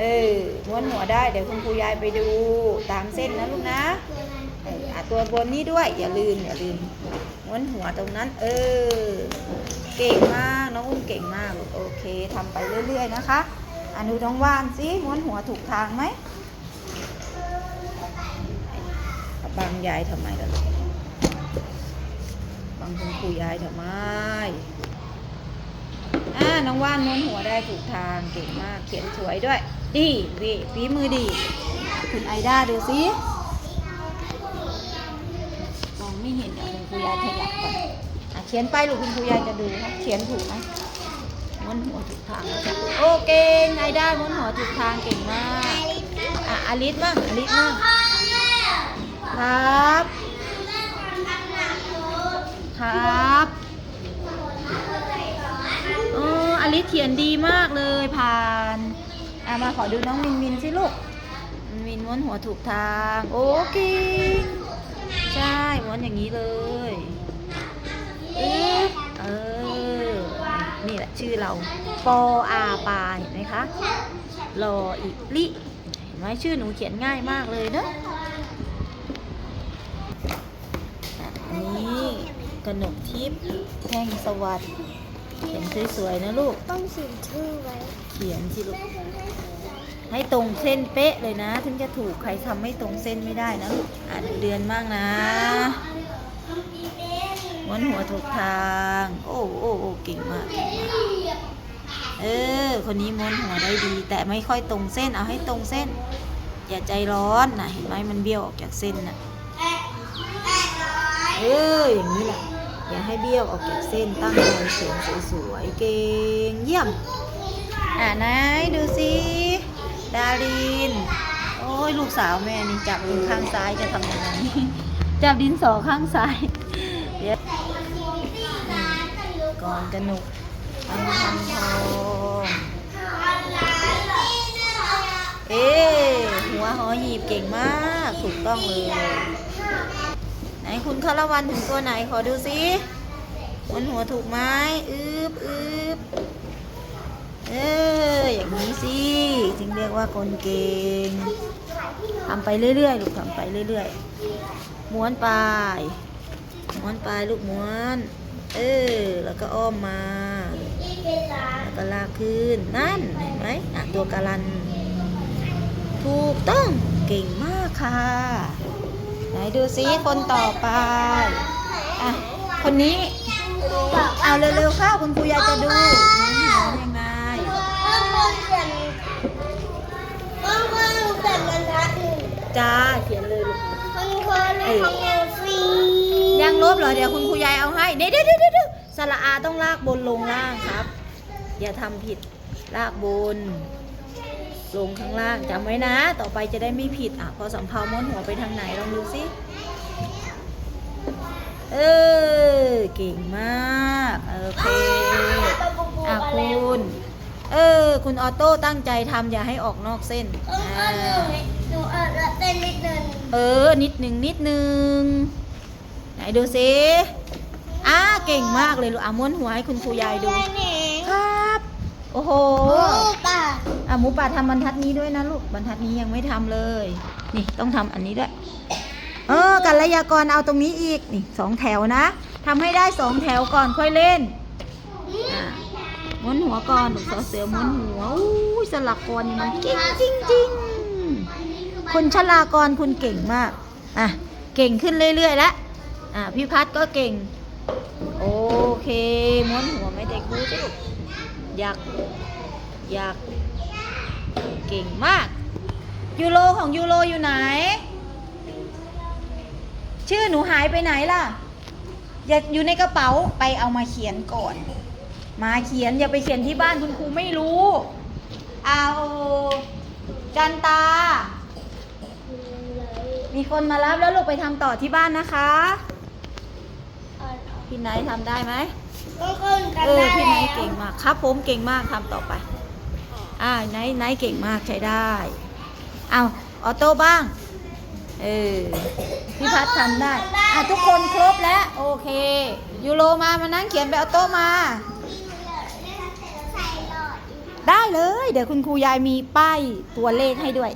เออม้วนหัวได้เดี๋ยวคุณครูยายไปดูตามเส้นนะลูกนะเอออะตัวบนนี้ด้วยอย่าลืมอย่าลืมม้วนหัวตรงนั้น เออ เก่งมากน้องอุ้มเก่งมากโอเคทำไปเรื่อย ๆ นะคะอะดูน้องว่านสิม้วนหัวถูกทางไหมบังยายทำไมล่ะลูกบังคุณครูยายทำไมอ่าน้องว่านม้วนหัวได้ถูกทางเก่งมาก เขียนสวยด้วย ดีวีฝีมือดี คุณไอด้าดูสิมองไม่เห็นเดี๋ยวคุณครูยายขยับก่อนอะเขียนไปลูกคุณครูยายจะดูนะเขียนถูกไหมม้วนหัวถูกทางแล้วจ้ะโอเก่งไอด้าม้วนหัวถูกทางเก่งมากอะอลิสบ้างอลิสบ้างครับ ครับเอออลิสเขียนดีมากเลยผ่าน อะมาขอดูน้องมินมินสิลูก มินม้วนหัวถูกทาง โอเคใช่ม้วนอย่างนี้เลยอึ๊บเออ นี่แหละชื่อเราปออาปาเห็นไหมคะรออีลิเห็นไหมชื่อหนูเขียนง่ายมากเลยเนอะอะอันนี้กนกทิพย์แห่งสวัสดิ์ เขียนสวยๆนะลูก ต้องเขียนชื่อไว้ เขียนสิลูก ให้ตรงเส้นเป๊ะเลยนะ ถึงจะถูกใครทำไม่ตรงเส้นไม่ได้นะลูก อ่านเดือนมากนะม้วนหัวถูกทาง โอ้โอ้โอ้เก่งมากเก่งมาก เออ คนนี้ม้วนหัวได้ดี แต่ไม่ค่อยตรงเส้น เอาให้ตรงเส้น อย่าใจร้อนนะเห็นไหมมันเบี้ยวออกจากเส้นนะเอออย่างนี้แหละ อย่าให้เบี้ยวออกจากเส้นตั้งใจเขียนสวยๆ เก่งเยี่ยม อ่าไหนดูสิดาริน โอ้ยลูกสาวแม่นี่จับมือข้างซ้ายจะทำยังไงจับดินสอข้างซ้ายเดี๋ยวก่อนกระหนุกอันทำทองเอ๊ะหัวหอหีบเก่งมาก ถูกต้องเลย คุณคารวันถึงตัวไหนขอดูสิบนหัวถูกไหมอึบอึบเอออย่างนี้สิจึงเรียกว่าคนเก่งทำไปเรื่อยๆลูกทำไปเรื่อยๆม้วนปลายม้วนปลายลูกม้วน เออ แล้วก็อ้อมมาแล้วก็ลากขึ้นนั่นเห็นไหมอะตัวการัน ถูกต้องเก่งมากค่ะ ดูซิคนต่อไปอะคนนี้ เอาเร็วๆเข้าคุณครูยายจะดูม้วนหัวยังไงบางคนเขียนบางคนเขียนบรรทัดหนึ่งจ้าเขียนเลยลูกบางคนทำเอลซียังลบเหรอเดี๋ยวคุณครูยายเอาให้เดี๋ยวเดี๋ยวเดี๋ยวเดี๋ยวสระอาต้องลากบนลงล่างครับ อย่าทำผิดลากบน ลงข้างล่างจำไว้นะ ต่อไปจะได้ไม่ผิดอะพอสำเภาม้วนหัวไปทางไหนลองดูสิเออเก่งมากโอเคอะคุณเออคุณออโต้ตั้งใจทำอย่าให้ออกนอกเส้นเอออ่าหนูหนูเออเต้นนิดนึงเออนิดหนึ่งนิดหนึ่งไหนดูสิอ้าเก่งมากเลยลูกอะม้วนหัวให้คุณครูยายดูแค่นี้ครับ โอ้โห โอ้ป่า อะหมูป่าทำบรรทัดนี้ด้วยนะลูกบรรทัดนี้ยังไม่ทำเลย นี่ต้องทำอันนี้ด้วยเออกัลยากรเอาตรงนี้อีกนี่สองแถวนะทำให้ได้สองแถวก่อนค่อยเล่นม้วนหัวก่อนลูกสอเสือม้วนหัวอู้สลักกรนี่มันเก่งจริงๆคุณชลากรคุณเก่งมากอะเก่งขึ้นเรื่อยๆแล้วอะพี่พัดก็เก่ง โอเคม้วนหัวไม่ได้กูสิอยากอยาก เก่งมากยูโรของยูโรอยู่ไหน ชื่อหนูหายไปไหนล่ะ อย่าอยู่ในกระเป๋าไปเอามาเขียนก่อน มาเขียนอย่าไปเขียนที่บ้านคุณครูไม่รู้เอากันตา มีคนมารับแล้วลูกไปทำต่อที่บ้านนะคะพี่ไนท์ทำได้ไหมบางคนกันเออได้พี่แล้ไนท์เก่งวมากครับผมเก่งมากทำต่อไป อ่าไนท์ไนท์เก่งมากใช้ได้เอาออโต้บ้าง เออ พี่พัดทำได้ อะ ทุกคนครบแล้ว โอเค ยูโรมามานั่งเขียนไปออโต้มา ได้เลย เดี๋ยวคุณครูยายมีป้ายตัวเลขให้ด้วย